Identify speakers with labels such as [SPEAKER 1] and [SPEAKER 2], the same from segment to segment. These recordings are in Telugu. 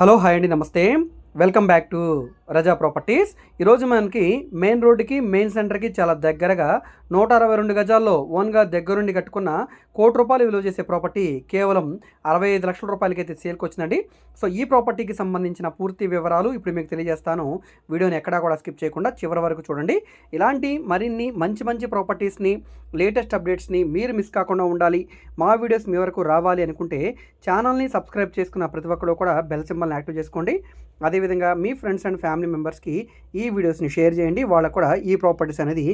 [SPEAKER 1] హలో హాయ్ అండి నమస్తే. Welcome back to Raza properties. ఈరోజు మనకి మెయిన్ రోడ్డుకి మెయిన్ సెంటర్కి చాలా దగ్గరగా నూట అరవై రెండు గజాల్లో ఓన్గా దగ్గరుండి కట్టుకున్న కోటి రూపాయలు విలువ చేసే ప్రాపర్టీ కేవలం అరవై ఐదు లక్షల రూపాయలకి అయితే సేల్కి వచ్చిందండి. సో ఈ ప్రాపర్టీకి సంబంధించిన పూర్తి వివరాలు ఇప్పుడు మీకు తెలియజేస్తాను. వీడియోని ఎక్కడా కూడా స్కిప్ చేయకుండా చివరి వరకు చూడండి. ఇలాంటి మరిన్ని మంచి మంచి ప్రాపర్టీస్ని లేటెస్ట్ అప్డేట్స్ని మీరు మిస్ కాకుండా ఉండాలి. మా వీడియోస్ మీ వరకు రావాలి అనుకుంటే ఛానల్ని సబ్స్క్రైబ్ చేసుకున్న ప్రతి ఒక్కరు కూడా బెల్ సింబల్ని యాక్టివ్ చేసుకోండి. అదేవిధంగా మీ ఫ్రెండ్స్ అండ్ ఫ్యామిలీ మెంబర్స్కి ఈ వీడియోస్ని షేర్ చేయండి. వాళ్ళకు కూడా ఈ ప్రాపర్టీస్ అనేది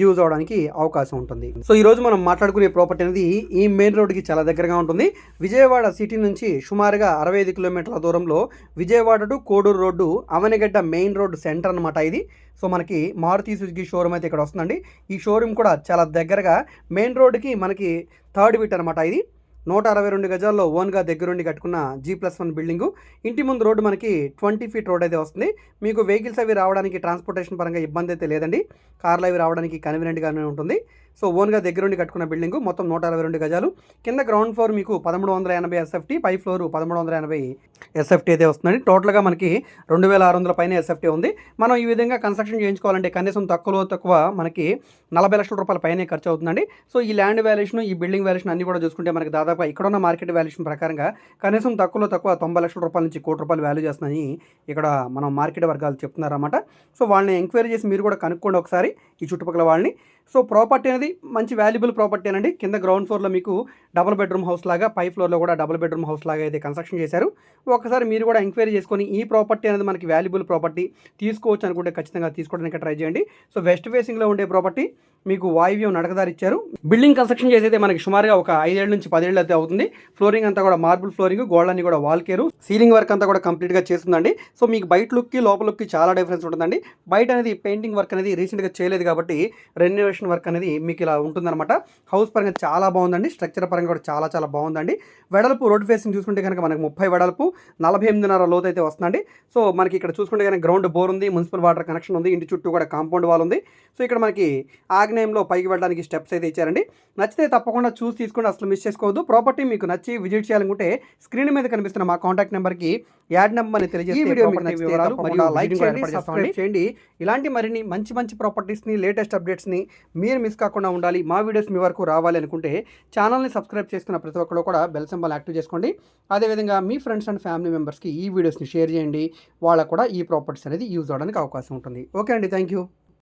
[SPEAKER 1] యూజ్ అవడానికి అవకాశం ఉంటుంది. సో ఈరోజు మనం మాట్లాడుకునే ప్రాపర్టీ అనేది ఈ మెయిన్ రోడ్కి చాలా దగ్గరగా ఉంటుంది. విజయవాడ సిటీ నుంచి సుమారుగా అరవై ఐదు కిలోమీటర్ల దూరంలో Vijayawada to Koduru road Avanigadda main road centre అనమాట ఇది. సో మనకి మారుతి సుజుకి షోరూమ్ అయితే ఇక్కడ వస్తుందండి. ఈ షోరూమ్ కూడా చాలా దగ్గరగా మెయిన్ రోడ్డుకి మనకి థర్డ్ బిట్ అనమాట ఇది. నూట అరవై రెండు గజాల్లో ఓన్గా దగ్గరుండి కట్టుకున్న జీ ప్లస్ వన్ బిల్డింగు. ఇంటి ముందు రోడ్డు మనకి ట్వంటీ ఫీట్ రోడ్ అయితే వస్తుంది. మీకు వెహికల్స్ అవి రావడానికి ట్రాన్స్పోర్టేషన్ పరంగా ఇబ్బంది అయితే లేదండి. కార్లు అవి రావడానికి కన్వీనియంట్గానే ఉంటుంది. సో ఓన్గా దగ్గరుండి కట్టుకున్న బిల్డింగ్ మొత్తం నూట అరవై రెండు గజాలు. కింద గ్రౌండ్ ఫ్లోర్ మీకు పదమూడు వందల ఎనభై ఎస్ఎఫ్టీ పై ఫ్లోర్ పదమూడు వందల ఎనభై ఎస్ఎఫ్టీ అయితే వస్తుందండి. టోటల్గా మనకి రెండు వేల ఆరు వందల పైన ఎస్ఎఫ్టీ ఉంది. మనం ఈ విధంగా కన్స్ట్రక్షన్ చేయించుకోవాలంటే కనీసం తక్కువలో తక్కువ మనకి నలభై లక్షల రూపాయల పైనే ఖర్చు అవుతుందండి. సో ఈ ల్యాండ్ వాల్యుయేషన్ ఈ బిల్డింగ్ వాల్యుయేషన్ అన్ని కూడా చూసుకుంటే మనకి దాదాపు ఇక్కడ ఉన్న మార్కెట్ వాల్యుయేషన్ ప్రకారంగా కనీసం తక్కువలో తక్కువ తొంభై లక్షల రూపాయల నుంచి కోటి రూపాయలు వాల్యూ చేస్తున్నాయి ఇక్కడ మనం మార్కెట్ వర్గాలు చెప్తున్నారన్నమాట. సో వాళ్ళని ఎంక్వైరీ చేసి మీరు కూడా కనుక్కోండి ఒకసారి ఈ చుట్టుపక్కల వాళ్ళని. సో ప్రాపర్టీ అనేది మంచి వాల్యుబుల్ ప్రాపర్టీ అండి కింద గ్రౌండ్ ఫ్లోర్లో మీకు డబుల్ బెడ్రూమ్ హౌస్ లాగా పై ఫ్లోర్లో కూడా డబుల్ బెడ్రూమ్ హౌస్ లాగా అయితే కన్స్ట్రక్షన్ చేశారు. ఒకసారి మీరు కూడా ఎంక్వైరీ చేసుకొని ఈ ప్రాపర్టీ అనేది మనకి వాల్యుబుల్ ప్రాపర్టీ తీసుకోవచ్చు అనుకుంటే ఖచ్చితంగా తీసుకోవడానికి ట్రై చేయండి. సో వెస్ట్ ఫేసింగ్లో ఉండే ప్రాపర్టీ మీకు వాయువ్యం నడకదారి ఇచ్చారు బిల్డింగ్ కన్స్ట్రక్షన్ చేసేది మనకి సుమారుగా ఒక ఐదేళ్ళ నుంచి పదేళ్ళు అయితే అవుతుంది. ఫ్లోరింగ్ అంతా కూడా మార్బుల్ ఫ్లోరింగ్ గోడలన్నీ కూడా వాల్ కేరు సీలింగ్ వర్క్ అంతా కూడా కంప్లీట్గా చేస్తుందండి. సో మీకు బయట లుక్కి లోపల లుక్కి చాలా డిఫరెన్స్ ఉంటుందండి. బయట అనేది పెయింటింగ్ వర్క్ అనేది రీసెంట్గా చేయలేదు కాబట్టి రెన్యువేషన్ వర్క్ అనేది మీకు ఇలా ఉంటుందన్నమాట. హౌస్ పరంగా చాలా బాగుందండి. స్ట్రక్చర్ పరంగా కూడా చాలా చాలా బాగుందండి. వెడల్పు రోడ్ ఫేసింగ్ చూసుకుంటే కనుక మనకు ముప్పై వెడల్పు నలభై ఎనిమిదిన్నర లోతు అయితే వస్తుందండి. సో మనకి ఇక్కడ చూసుకుంటే కనుక గ్రౌండ్ బోర్ ఉంది మున్సిపల్ వాటర్ కనెక్షన్ ఉంది ఇంటి చుట్టూ కూడా కాంపౌండ్ వాల్ ఉంది. సో ఇక్కడ మనకి ఆగ్నేయంలో పైకి వెళ్ళడానికి స్టెప్స్ అయితే ఇచ్చారండి. నచ్చితే తప్పకుండా చూసి తీసుకుని అసలు మిస్ చేసుకోవద్దు. ప్రాపర్టీ మీకు నచ్చి విజిట్ చేయాలనుకుంటే స్క్రీన్ మీద కనిపిస్తున్న మా కాంటాక్ట్ నెంబర్కి యాడ్ నెంబర్ని చేయండి సబ్స్క్రైబ్ చేయండి. ఇలాంటి మరిన్ని మంచి మంచి ప్రాపర్టీస్ని లేటెస్ట్ అప్డేట్స్ని మీరు మిస్ కాకుండా ఉండాలి. మా వీడియోస్ మీ వరకు రావాలి అనుకుంటే ఛానల్ని సబ్స్క్రైబ్ చేసుకున్న ప్రతి ఒక్కరు కూడా బెల్ సింబల్ యాక్టివ్ చేసుకోండి. అదేవిధంగా మీ ఫ్రెండ్స్ అండ్ ఫ్యామిలీ మెంబర్స్కి ఈ వీడియోస్ని షేర్ చేయండి. వాళ్ళకు కూడా ఈ ప్రాపర్టీస్ అనేది యూజ్ అవడానికి అవకాశం ఉంటుంది. ఓకే అండి థ్యాంక్ యూ